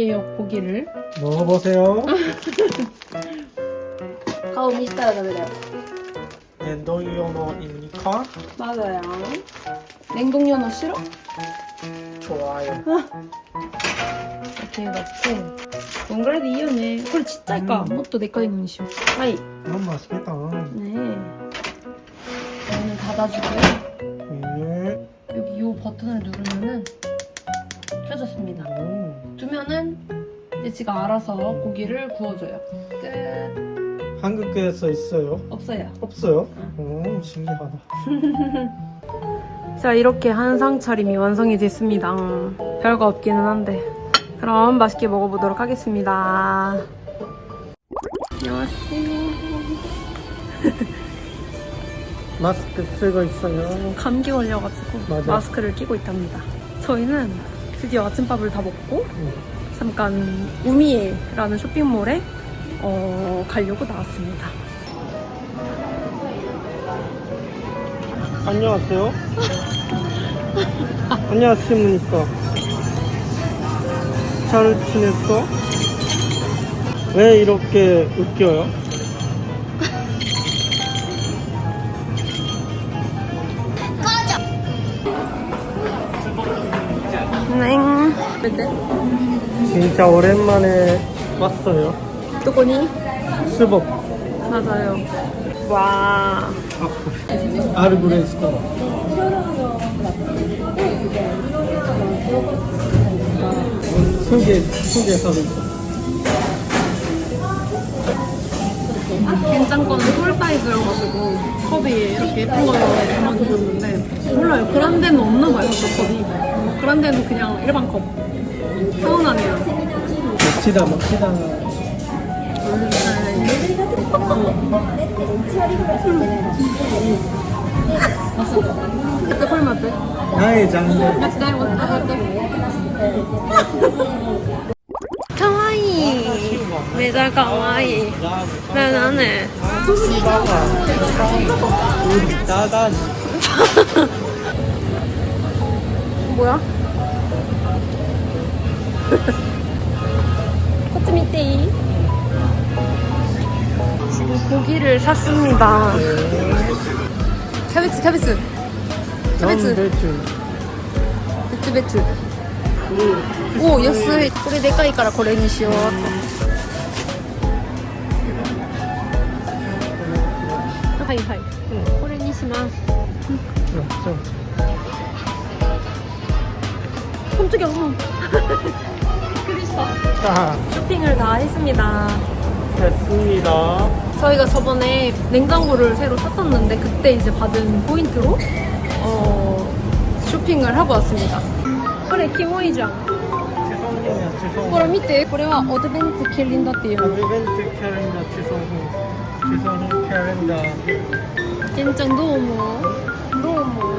먹어볼게요 고기를 먹어보세요. 가오 미스터라서 그래요. 냉동연어입니까? 맞아요. 냉동연어 싫어? 좋아요. 이렇게 넣고 뭔가라도 이어네 그걸 진짜일까? 음. 뭐또 내꺼 있는 시 하이 너무 맛있겠다. 네 문을 닫아주고요 음. 여기 이 버튼을 누르면은 켜졌습니다. 오. 두면은 이제 지가 알아서 고기를 구워줘요. 끝. 한국에서 있어요? 없어요. 없어요? 오, 신기하다. 자 이렇게 한상 차림이 완성이 됐습니다. 별거 없기는 한데 그럼 맛있게 먹어보도록 하겠습니다. 안녕하세요. 마스크 쓰고 있어요. 감기 걸려가지고 맞아. 마스크를 끼고 있답니다. 저희는 드디어 아침밥을 다 먹고 응. 잠깐 우미에라는 쇼핑몰에 어, 가려고 나왔습니다. 안녕하세요. 안녕하십니까. 잘 지냈어? 왜 이렇게 웃겨요? 땡. 네. 진짜 오랜만에 왔어요. 또거니? 수복. 맞아요. 와. 아르그레스코. 소개, 소개하고 있어. 괜찮거는 꿀 사이즈여가지고 컵이 이렇게 예쁜 거를 담아주셨는데 몰라요 그란데는 없나 봐요 저 컵이 그란데는 그냥 일반 컵 서운하네요 먹시다, 먹시다. 그때 콜 맞대? 나의 장르. 이봐봐. 우리 나가지. 뭐야? 코츠미떼이 지금 고기를 샀습니다. 캐비츠 캐비츠. 캐비츠. 배추. 배추 오 예스. 우리 내까이 까라 고래니시오. 하이하이. 고래니시마스 깜짝이야 그리스타 자, 쇼핑을 다 했습니다 됐습니다. 저희가 저번에 냉장고를 새로 샀었는데 그때 이제 받은 포인트로 어, 쇼핑을 하고 왔습니다. 그래, 키모이장. 죄송해요, 죄송해요. これ見て、これはアドベントキリンだっていうの。 어드벤트 캐린다 죄송해요. 죄송해요 캐린다. ケンちゃんどう思うどう思う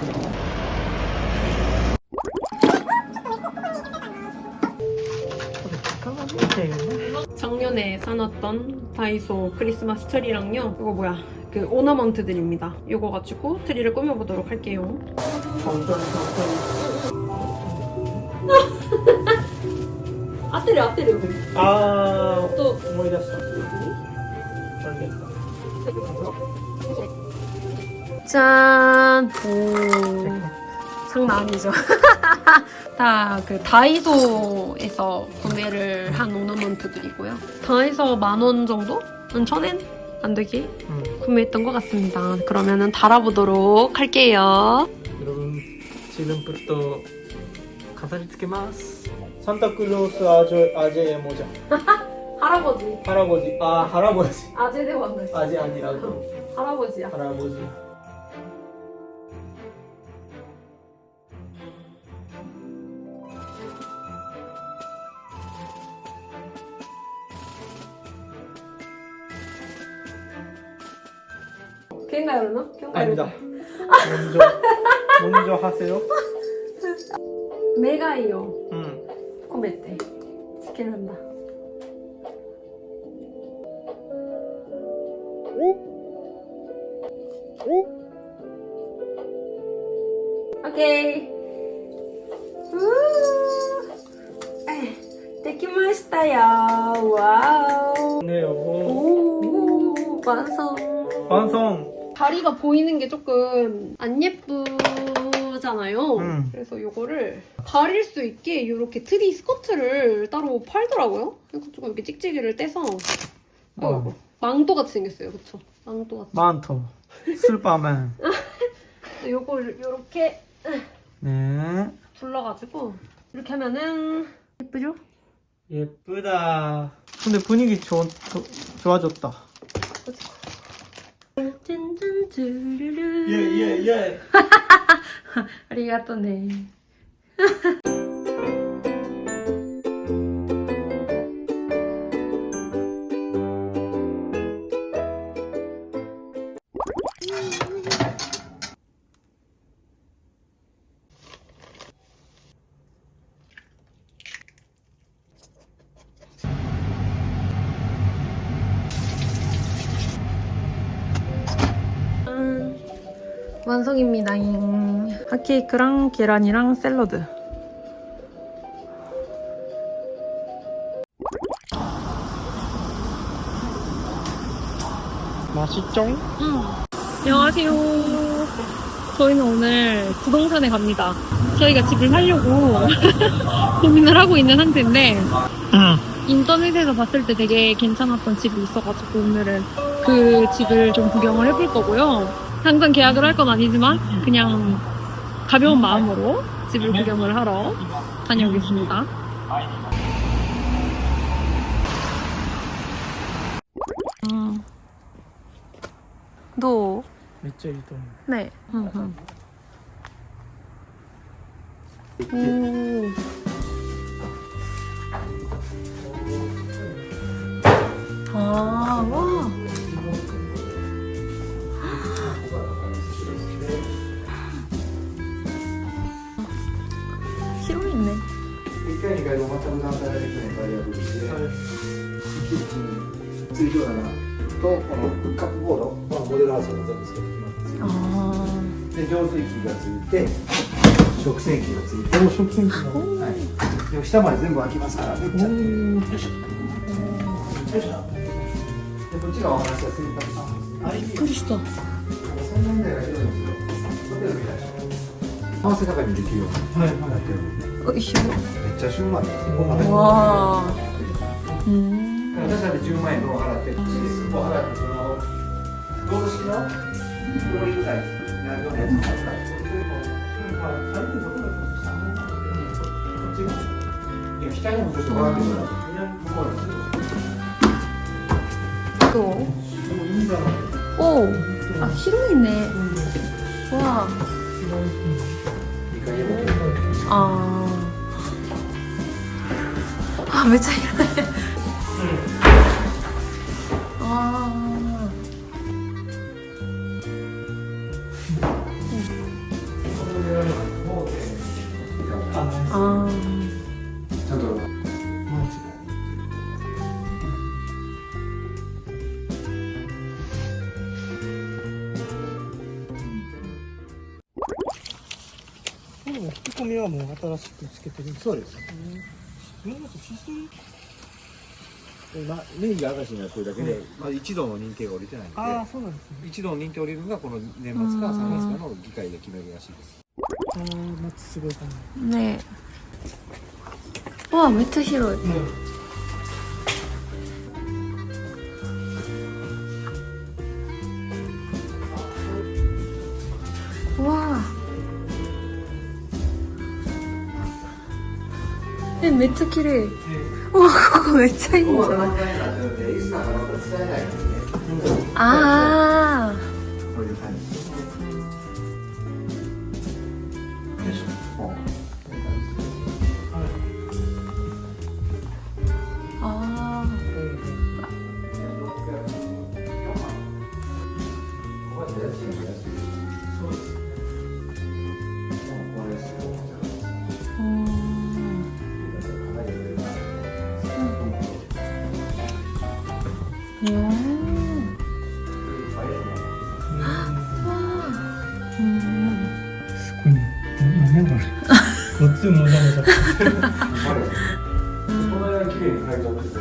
예전에 사놨던 다이소 크리스마스 트리랑요. 이거 뭐야? 그 오너먼트들입니다. 이거 가지고 트리를 꾸며보도록 할게요. 아 때려 아 때려. 아, 또 뭐 오이다스. 짠! 오. 장난 아니죠. 다 그 다이소에서 구매를 한 오너먼트. 이런 구두이고요. 다해서 만 원 정도? 한 천엔? 안 되게 음. 구매했던 것 같습니다. 그러면은 달아보도록 할게요. 여러분 지금부터 가사를 듣게마스. 산타클로스 아저 아재의 모자. 할아버지. 할아버지. 아 할아버지. 아재 대원 아재 아니라고. 할아버지야. 할아버지. 喧嘩やるの喧嘩やる 아닙니다. 먼저 먼저 하세요. 願いを 응. 込めてつけるんだオッケーうーえできましたよわ 네 여보. お완성 완성. 다리가 보이는 게 조금 안 예쁘잖아요. 음. 그래서 요거를 가릴 수 있게 이렇게 트리 스커트를 따로 팔더라고요. 그래서 이렇게 찍찍이를 떼서 어. 어. 망토 같이 생겼어요. 그쵸? 망토 같이. 만토. 슬빠맨. 요걸 이렇게 네. 둘러가지고 이렇게 하면은 예쁘죠? 예쁘다. 근데 분위기 좋, 좋, 좋아졌다. ズルルイェイイイイイありがとね。완성입니다. 핫케이크랑 계란이랑 샐러드. 맛있죠? 안녕하세요. 저희는 오늘 부동산에 갑니다. 저희가 집을 사려고 고민을 하고 있는 상태인데 응. 인터넷에서 봤을 때 되게 괜찮았던 집이 있어가지고 오늘은 그 집을 좀 구경을 해볼 거고요. 당장 계약을 할 건 아니지만 그냥 가벼운 마음으로 집을 구경을 하러 다녀오겠습니다. 음. 너 진짜 이동. 네. 오. 아, 와. 回二回でも全く段階できないバリアブルで、一気に通常だ。なとこのカップボード、まあ、モデルハウスも全部まで浄水器がついて食洗機がついて食洗機はい、下まで全部開きますからっちゃよいしょよいしょでこっちがお話した洗濯あびっくりしたそんな問題が広いんですよホテルみたいな合わせ係にできるようになってる、はいはいしょ。めっちゃ旬までここまでわあ。うん。私だって10万円ローン払って、スポ払って、その、ロード式の、ローリングタイプ、何のやつを使って、まあ、最近どこだと3年なんで、こっちが、いや、北にもそして笑ってください。南向こうなんですどうよ。でもいいんだろう。おう。あ、広いね。わあ。 2階へも結構あー あめっちゃ広い。あー。あー。ちゃん。と、引き込みはもう新しくつけてるん。ですそうです。もうシステムま、年次明石になってるだけで、まあ、一度の認定が降りてないので、ああ、そうなんですね。一度の認定降りるのがこの年末か3月かの議会で決めるらしいです。ああ、夏すごいかな。ねえ。わあめっちゃ広い。わ 얜 매트키래. 어, 그거 왜 차이인 줄 알아. 아. すぐもじゃもじゃ。綺麗にちゃってて。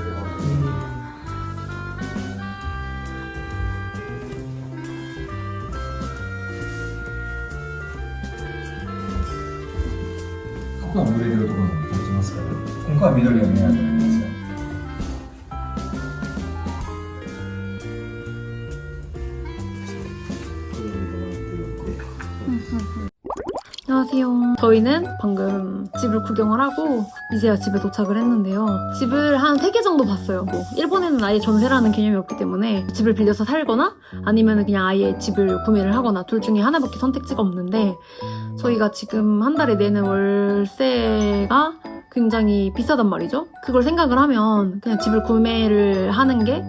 ここは緑色ところに立ちますから、ここは緑を狙って。 안녕하세요. 저희는 방금 집을 구경을 하고 이제야 집에 도착을 했는데요. 집을 한 3개 정도 봤어요. 뭐 일본에는 아예 전세라는 개념이 없기 때문에 집을 빌려서 살거나 아니면 그냥 아예 집을 구매를 하거나 둘 중에 하나밖에 선택지가 없는데 저희가 지금 한 달에 내는 월세가 굉장히 비싸단 말이죠. 그걸 생각을 하면 그냥 집을 구매를 하는 게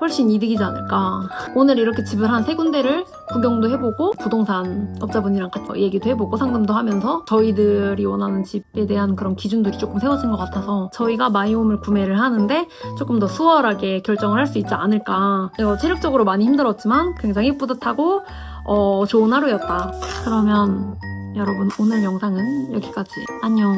훨씬 이득이지 않을까. 오늘 이렇게 집을 한 세 군데를 구경도 해보고 부동산 업자분이랑 같이 얘기도 해보고 상담도 하면서 저희들이 원하는 집에 대한 그런 기준들이 조금 세워진 것 같아서 저희가 마이홈을 구매를 하는데 조금 더 수월하게 결정을 할 수 있지 않을까. 이거 체력적으로 많이 힘들었지만 굉장히 뿌듯하고 어, 좋은 하루였다. 그러면 여러분 오늘 영상은 여기까지. 안녕.